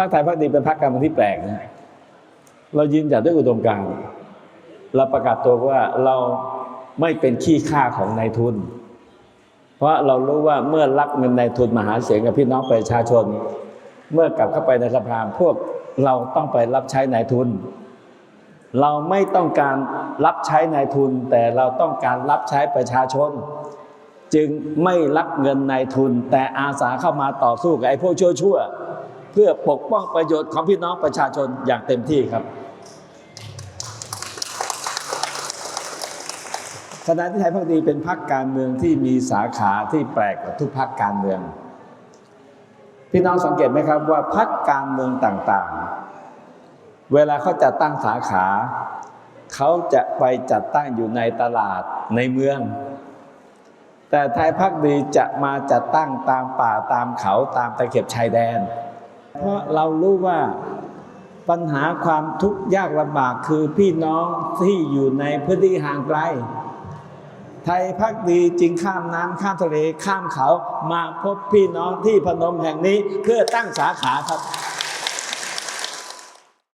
รรคไทยพรรคดีเป็นพรรคการเมืองที่แปลกนะเรายืนหยัดด้วยอุดมการณ์เราประกาศตัวว่าเราไม่เป็นขี้ข้าของนายทุน เพราะเรารู้ว่าเมื่อรับเงินนายทุนมาหาเสียงกับพี่น้องประชาชน เมื่อกลับเข้าไปในสภาพวกเราต้องไปรับใช้นายทุน เราไม่ต้องการรับใช้นายทุน แต่เราต้องการรับใช้ประชาชน จึงไม่รับเงินนายทุน แต่อาสาเข้ามาต่อสู้กับไอ้พวกชั่วๆ เพื่อปกป้องประโยชน์ของพี่น้องประชาชนอย่างเต็มที่ครับขณะที่ไทยพักดีเป็นพรรคการเมืองที่มีสาขาที่แปลกกว่าทุกพรรคการเมือง พี่น้องสังเกตไหมครับว่าพรรคการเมืองต่างๆ เวลาเขาจัดตั้งสาขา เขาจะไปจัดตั้งอยู่ในตลาดในเมือง แต่ไทยพักดีจะมาจัดตั้งตามป่าตามเขาตามตะเข็บชายแดน เพราะเรารู้ว่าปัญหาความทุกข์ยากลำบากคือพี่น้องที่อยู่ในพื้นที่ห่างไกล ไทยพักดีจึงข้ามน้ำข้ามทะเลข้ามเขามาพบพี่น้องที่พนมแห่งนี้เพื่อตั้งสาขาครับ